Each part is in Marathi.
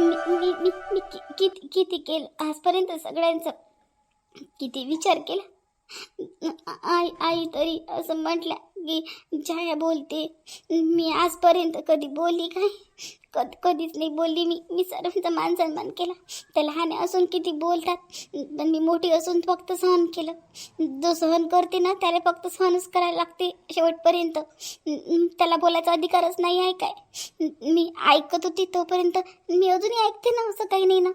मी मी मी मी कि- किती किती केलं? आजपर्यंत सगळ्यांचं किती विचार केला? आई आई तरी असं म्हटलं की छाया बोलते. मी आजपर्यंत कधी बोलली काय? कध कधीच नाही बोलली मी. मी सर्वांचा मान सन्मान केला. त्या लहान असून किती बोलतात. पण मी मोठी असून फक्त सहन केलं. जो सहन करते ना त्याला फक्त सहनच करायला लागते शेवटपर्यंत. त्याला बोलायचा अधिकारच नाही आहे काय? मी ऐकत होती तोपर्यंत. मी अजूनही ऐकते ना असं काही नाही ना.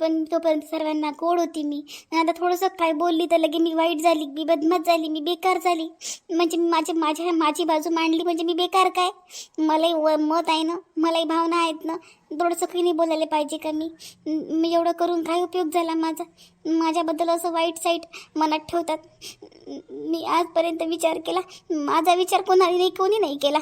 पण तोपर्यंत सर्वांना गोड होती मी. आता थोडंसं काय बोलली तर लगे मी वाईट झाली मी बदमात झाली मी बेकार झाली. म्हणजे माझे माझे माझ्या माझी बाजू मांडली म्हणजे मी बेकार काय? मलाही व मत आहे ना मलाही भावना आहेत ना थोडंसं काही नाही बोलायला पाहिजे का मी? मी एवढं करून काय उपयोग झाला माझा? माझ्याबद्दल असं वाईट साईट मनात ठेवतात. मी आजपर्यंत विचार केला माझा विचार कोणाला नाही कोणी नाही केला.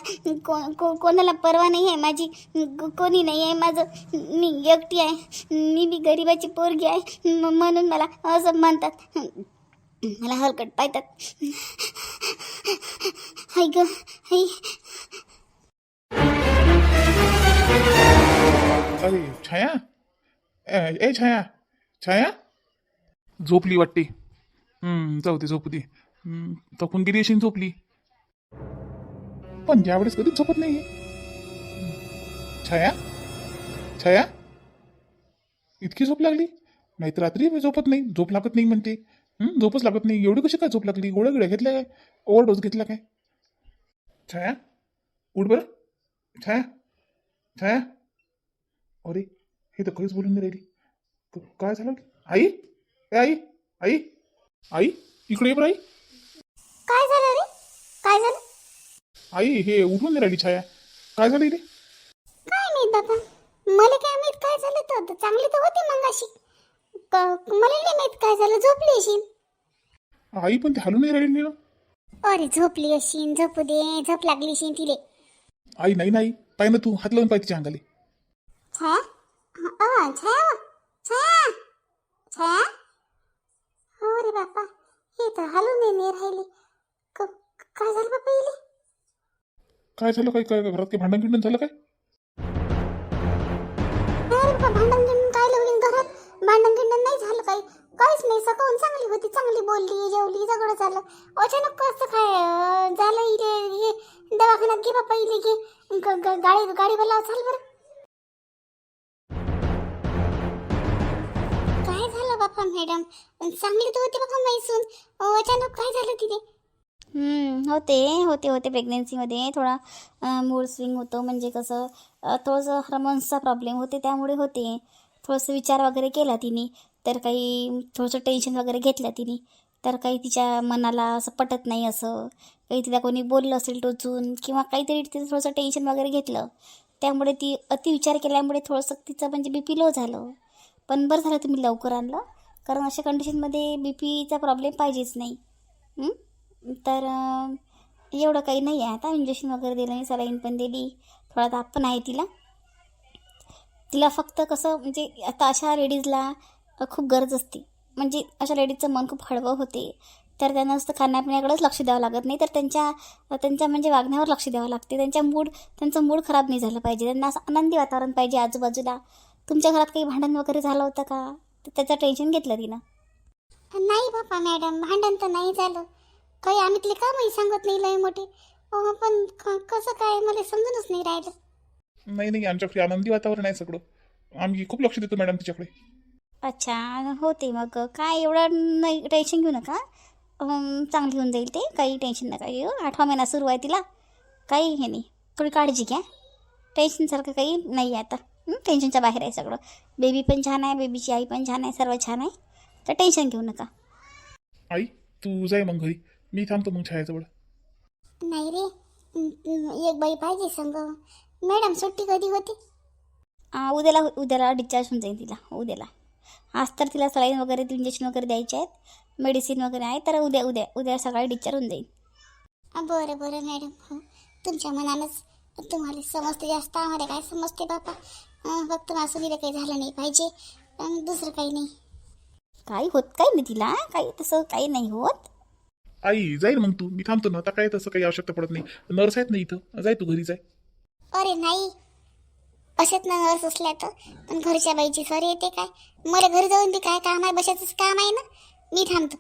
को को कोणाला परवा नाही आहे माझी कोणी नाही आहे माझं. मी एकटी आहे मी मी गरिबाची पोरगी आहे म्हणून मला असं म्हणतात. मला हलकट पाहतात. हाय ग हाय अरे छाया. ए ए, छाया. छाया. झोपली वाटते. हम्म, जाऊ दे झोपू दे. हम्म, गेली अशी झोपली. पण यावेळेस कधीच झोपत नाही छाया. छाया. इतकी झोप लागली. नाहीतर रात्री मी झोपत नाही. झोप लागत नाही म्हणते. झोपच लागत नाही. एवढी कशी काय झोप लागली? गोळ्या गिळ्या घेतल्या काय? ओव्हरडोस घेतला काय? छाया उठ बरं. छाया छाया. अरे हे तर काहीच बोलून नाही राहिली. क- काय झालं? आई? ए आई? आई? आई? इकडे ये बरं आई. काय झालं रे? काय झालं? आई हे उठून नाही राहिली छाया. काय झालं रे काय नाही बाबा. मला काय माहीत काय झालं तर. चांगली तर होती मंगाशी. क- मला नाही माहीत काय झालं झोपली अशी आई पण ते हलून नाही राहिली ना? अरे झोपली अशी झोपू दे झोप लागली अशी तिले. आई नाही नाही पाय ना तू हात लावून पाय तिच्या अंगाले. छाया? अ छाया? छाया? छाया? हो रे बापा हे तर हलून नाही राहिली. क- काय झालं बापा इले? काय झालं काय काय घरात काही भांडण गिंडण झालं काय? अरे बाबा भांडण भांडण गिंडण नाही झालं काही. काहीच नाही. सकाळून चांगली होती. चांगली बोलली जेवली सगळं झालं. अचानक कसं काय झालं इले हे दवाखान्यात घे बापा इले घे. ग- गाडी गाडीवाला चाल बरं. काय झालं बापा मॅडम चांगली तर होती बापा मैसून अचानक काय झालं तिथे होते होते होते प्रेग्नेन्सीमध्ये थोडा मूड स्विंग होतो. म्हणजे कसं थोडंसं हार्मोन्सचा प्रॉब्लेम होते त्यामुळे होते. थोडंसं विचार वगैरे केला तिने. तर काही थोडंसं टेन्शन वगैरे घेतलं तिने. तर काही तिच्या मनाला असं पटत नाही असं. काही तिला कोणी बोललं असेल टोचून किंवा काहीतरी तिचं थोडंसं टेन्शन वगैरे घेतलं. त्यामुळे ती अतिविचार केल्यामुळे थोडंसं तिचं म्हणजे बी पी लो झालं. पण बरं झालं तुम्ही लवकर आणलं. कारण अशा कंडिशनमध्ये बी पीचा प्रॉब्लेम पाहिजेच नाही. तर एवढं काही नाही आहे आता. इंजेक्शन वगैरे दिलं नाही सलाईन पण दिली. थोडा ताप पण आहे तिला. तिला फक्त कसं म्हणजे आता अशा लेडीजला खूप गरज असते. म्हणजे अशा लेडीजचं मन खूप हळवं होते. तर त्यांना नुसतं खाण्यापिण्याकडेच लक्ष द्यावं लागत नाही. तर त्यांच्या त्यांच्या म्हणजे वागण्यावर लक्ष द्यावं लागते. त्यांच्या मूड त्यांचं मूड खराब नाही झालं पाहिजे. त्यांना असं आनंदी वातावरण पाहिजे आजूबाजूला. तुमच्या घरात काही भांडण वगैरे झालं होतं का? तर त्याचं टेन्शन घेतलं तिनं. नाही बापा मॅडम भांडण तर नाही झालं. काही आम्ही तिला कामही सांगत नाही लय मोठे? पण कसं काय? मला समजूनच नाही राहिलं. नाही नाही आमच्याकडे आनंदी वातावरण आहे सगळं. आम्ही खूप लक्ष देतो मॅडम तिच्याकडे. अच्छा होते मग. काय एवढं नाही टेन्शन घेऊ नका. चांगली होऊन जाईल ते. काही टेन्शन नका घेऊ. आठवा महिना सुरू आहे तिला. काही हे नाही. थोडी काळजी घ्या. टेन्शनसारखं काही नाही आहे आता टेन्शनच्या बाहेर आहे सगळं. बेबी पण छान आहे. बेबीची आई पण छान आहे. सर्व छान आहे. तर टेन्शन घेऊ नका. आई तू जाय मग घरी. मी थांबतो मग छायाजवळ. नाही रे. एक बाई पाहिजे संग. मॅडम सुट्टी कधी होती? उद्याला उद्याला डिस्चार्ज होऊन जाईल तिला उद्याला. आज तर तिला सलाईन वगैरे इंजेक्शन वगैरे द्यायचे आहेत मेडिसिन वगैरे आहे तर उद्या उद्या उद्या सकाळी डिस्चार्ज होऊन जाईल बरं बरं मॅडम. हो तुमच्या मनानंच तुम्हाला समजते जास्त आम्हाला काय समजते बापा? फक्त मासुलीला काही झालं नाही पाहिजे दुसरं काही नाही. काही होत काही नाही तिला काही तसं काही नाही होत. आई जाईल मग तू. मी थांबतो ना आता काय तसं काही आवश्यकता पडत नाही. नर्स आहेत ना इथं जाय तू घरी जाय. अरे नाही. असेच ना नर्स असल्या तर. पण घरच्या बाईची सर येते काय? मला घरी जाऊन बी काय काम आहे? बशाचंच काम आहे ना? मी थांबतो.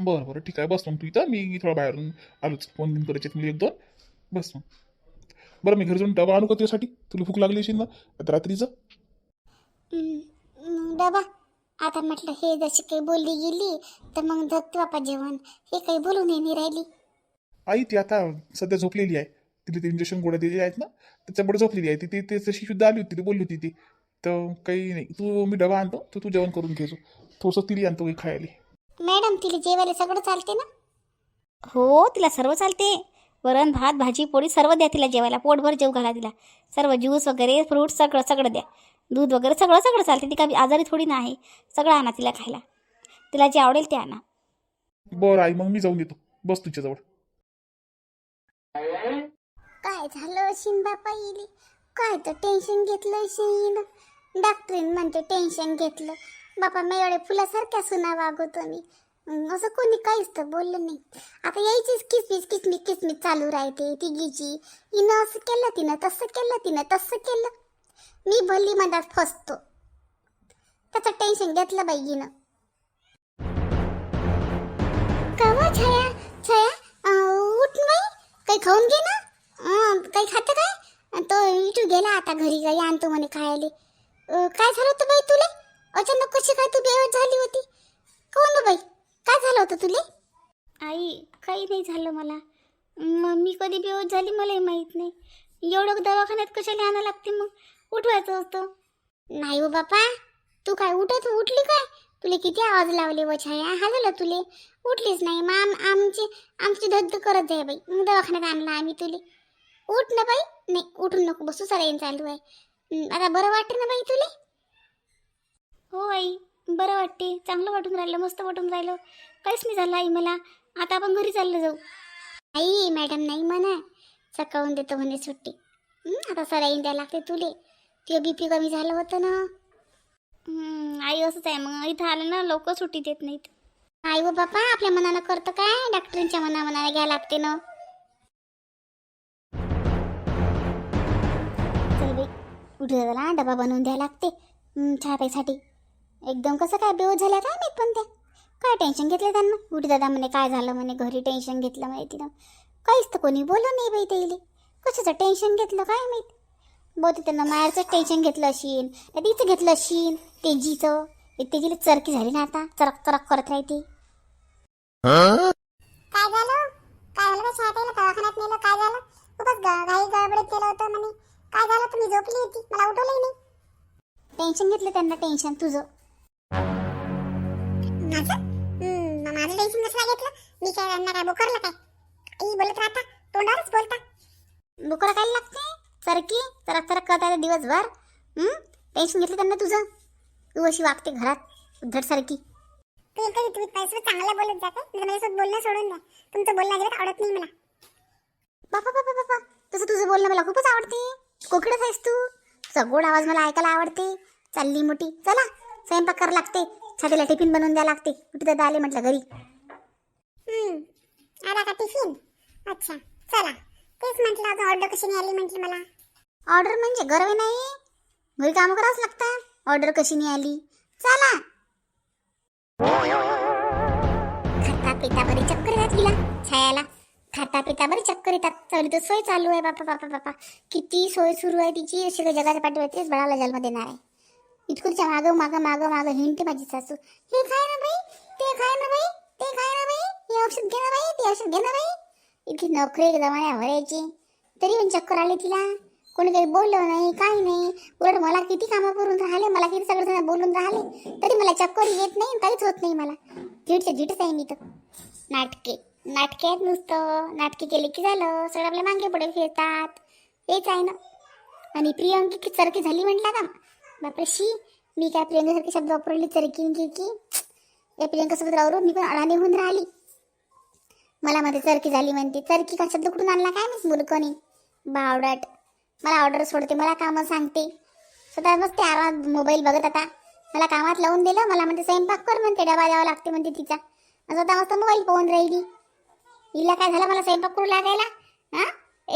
बरं बरं. ठीक आहे. बस मग तू इथं. मी थोडा बाहेरून आलोच. फोन बिन करायचे मला एक दोन. बस मग. बरं मी घरी जाऊन डबा आणू का तुझ्यासाठी? तुला भूक लागली असेल ना? आता रात्रीचं मग डबा? आता म्हटलं हे जशी काही बोलली गेली तर मग धकते बापा जेवण. हे काही बोलून नाही राहिली. आई ती आता सध्या झोपलेली आहे. तिला ते इंजेक्शन गोळ्या दिलेल्या आहेत ना त्याच्यामुळे झोपलेली आहे. ती ती ती तशी सुद्धा आली होती ती बोलली होती ती तर काही नाही तू मी डबा आणतो तर तू जेवण करून घ्यायचो थोडंसं तिला आणतो काही खायला. मॅडम तिला जेवायला सगळं चालते ना? हो तिला सर्व चालते वरण भात भाजी पोळी सर्व द्या तिला जेवायला. पोटभर जेव घाला तिला. सर्व ज्यूस वगैरे फ्रूट सगळं सगळं द्या. दूध वगैरे सगळं सगळं चालते ती काही आजारी थोडी ना आहे. सगळं आणा तिला खायला. तिला जे आवडेल ते आणा. बरं आई मग मी जाऊन येतो. बस तुझ्याजवळ. काय झालं अशीन बापा येईल काय तर टेन्शन घेतलं अशीन डॉक्टरीन म्हणते टेन्शन घेतलं. बापा मी एवढे फुलासारख्या सुना वागवतो मी. असं कोणी काहीच तर बोललं नाही. आता यायचीच किसमिस किसमिस किसमिस चालू राहते तिघीची हिनं असं केलं तिनं तसं केलं तिनं तसं केलं. मी भल्ली मधात फसतो. त्याचं टेन्शन घेतलं बाई हिनं. कवा छाया छाया? उठ नाही काही खाऊन घे ना. काही खातं काय? तो इटू गेला आता घरी काही आणतो म्हणे खायले. काय झालं होतं बाई तुले? अचानक कशी काय तू बेवट झाली होती? कोण बाई? काय झालं होतं तुले? आई काही नाही झालं मला. मी कधी बेवट झाली मलाही माहीत नाही. एवढं दवाखान्यात कशाला आणायला लागते मग? उठवायचं असतं. नाही हो बापा. तू काय उठत उठली काय? तुले किती आवाज लावले व छाया? हा झालं तुले? उठलीच नाही. मग आम आमची आमची धद्द करत आहे बाई. मग दवाखान्यात आणला आम्ही तुले. उठ ना बाई. नाही उठून नको बसू सराईन चालू आहे. आता बरं वाटतं ना बाई तुले? हो आई बरं वाटते. चांगलं वाटून राहिलं मस्त वाटून राहिलं. काहीच नाही झालं आई मला. आता आपण घरी चाललं जाऊ. आई मॅडम नाही म्हणा. सकाळून देतो म्हणे सुट्टी. आता सराईन द्यायला लागते तुले. ते बी पी कमी झालं होतं ना. आई असंच आहे मग. इथं आलं ना लवकर सुट्टी देत नाहीत. आई व बापा आपल्या मनानं करतं काय? डॉक्टरांच्या मना मनाने घ्यायला लागते ना. बाई डबा बनवून द्यायला लागते. हं, चहा प्यायसाठी एकदम कसं काय बेव झाल्या काय माहीत पण त्या. काय टेन्शन घेतलं त्यांना? उठी दादा म्हणे काय झालं म्हणे घरी टेन्शन घेतलं म्हणे तिनं काहीच तर कोणी बोललं नाही बाई त्याईले. कशाचं टेन्शन घेतलं काय माहीत? बहुतेक त्यांना मायाचं टेन्शन घेतलं असेल त्या तिचं घेतलं असेल तेजीचं तेजीला चरकी झाली ना आता. चरक चरक करत राहते. काय झालं? काय झालं शाळेला दवाखान्यात नेलं. काय झालं? खूपच घाई गडबडीत केलं होतं म्हणे. काय झालं? तुम्ही झोपली होती. मला उठवलंही नाही. टेन्शन घेतलं त्यांना टेन्शन तुझं? माझं? माझं टेन्शन कसं घेतलं? मी काय त्यांना काय बुकारलं काय? काही बोलत राहता तोंडावरच बोलता. बुकर काय लागते? सरकी चरक चरक करता येते दिवसभर? हं? टेन्शन घेतलं त्यांना तुझं? तू अशी वागते घरात उद्धट सारखी. तू कधी तुम्ही पैसे चांगलं बोलत जाते म्हणजे माझ्यासोबत बोलणं सोडून द्या. तुमचं बोलणं अजिबात आवडत नाही मला. बापा बापा बापा. तसं तुझं बोलणं मला खूपच आवडते. कोकिडच आहेस तू? तुझा गोड आवाज मला ऐकायला आवडते. चालली मोठी. चला स्वयंपाक करायला लागते. छातीला टिफिन बनवून द्यायला लागते. कुठे दादा आले म्हटलं घरी. हम्म आला का टिफिन? अच्छा चला. तेच म्हटलं आता ऑर्डर कशी नाही आली म्हटली मला. ऑर्डर म्हणजे गरवे नाही. घरी कामं करावंच लागतात. ऑर्डर कशी नाही आली चला. खाता पिता बरी चक्कर येतात तिला छायाला. खाता पिता बरं चक्कर येतात. तरी तर सोय चालू आहे बापा बापा बापा. किती सोय सुरू आहे तिची अशी काही जगाच्या पाठीवरतीच बळाला बाळाला जन्म देणार आहे. इतकं मागं मागं मागं मागं हिंडते माझी सासू. हे खाय ना बाई ते खाय ना बाई ते खाय ना बाई हे औषध घे ना बाई ते औषध घे ना बाई. इतकी नोकरी जमान्या भरायची तरी पण चक्कर आली तिला. कोणी काही बोललं नाही काही नाही. उलट मला किती कामं करून राहिले मला किती सगळं बोलून राहिले. तरी मला चक्कर येत नाही काहीच होत नाही मला. झिटच्या झिटच आहे मी तर. नाटके. नाटके आहेत नुसतं. नाटके केले की झालं. सगळं आपल्या मागे पुढे फिरतात. हेच आहे ना. आणि प्रियंकी की चरकी झाली म्हटला का? बापरे शी. मी काय प्रियंकासारखे शब्द वापरले चरकी की की या प्रियंकासोबत राहू मी पण अडाणी होऊन राहिली. मला मध्ये चरकी झाली म्हणते. चरकी का शब्द कुठून आणला काय मी मुलकणी बावडट. मला ऑर्डर सोडते मला कामं सांगते. स्वतः मस्त आरामात मोबाईल बघत आता. मला कामात लावून दिलं. मला म्हणते स्वयंपाक कर म्हणते डबा द्यावा लागते म्हणते तिचा. स्वतः मस्त मोबाईल पाहून राहिली. हिला काय झालं मला स्वयंपाक करू लागायला? हा?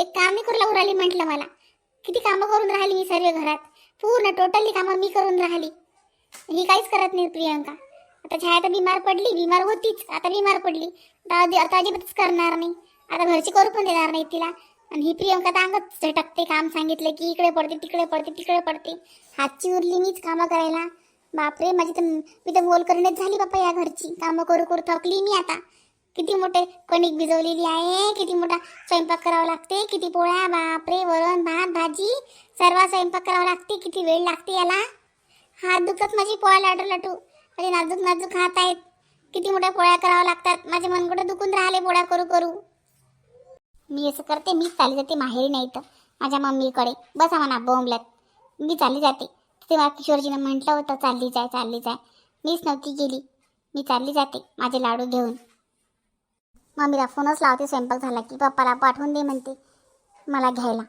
एक काम करू लागू राहिली म्हटलं मला. किती कामं करून राहिली मी सर्व घरात? पूर्ण टोटली कामं मी करून राहिली. ही काहीच करत नाही प्रियंका. आता छाया तर बिमार पडली. बिमार होतीच. आता बिमार पडली. आता आता अजिबातच करणार नाही. आता घरची करू पण देणार नाही तिला. आणि ही प्रियंका तर अंगच झटकते. काम सांगितलं की इकडे पडते तिकडे पडते तिकडे पडते. हातची उरली मीच कामं करायला. बापरे माझी तर मी तर मोल करणेच झाली बापा या घरची. कामं करू करू थकली मी आता. किती मोठे कणिक भिजवलेली आहे किती मोठा स्वयंपाक करावा लागते किती पोळ्या बापरे वरण भात भाजी सर्व स्वयंपाक करावा लागते किती वेळ लागते याला? हात दुखत माझी पोळ्या लाटू लाटू माझे नाजूक नाजूक हात आहेत. किती मोठ्या पोळ्या कराव्या लागतात. माझे मनगुट दुखून राहिले पोळ्या करू करू. मी असं करते मीच चालली जाते माहेरी नाही तर माझ्या मम्मीकडे. बसा म्हणा बोंबल्यात मी चालली जाते. तिथे मला किशोरजीनं म्हटलं होतं चालली जाय चालली जाय. मीच नव्हती गेली. मी चालली जाते माझे लाडू घेऊन. मम्मीला फोनच लावते स्वयंपाक झाला की पप्पाला पाठवून दे म्हणते मला घ्यायला.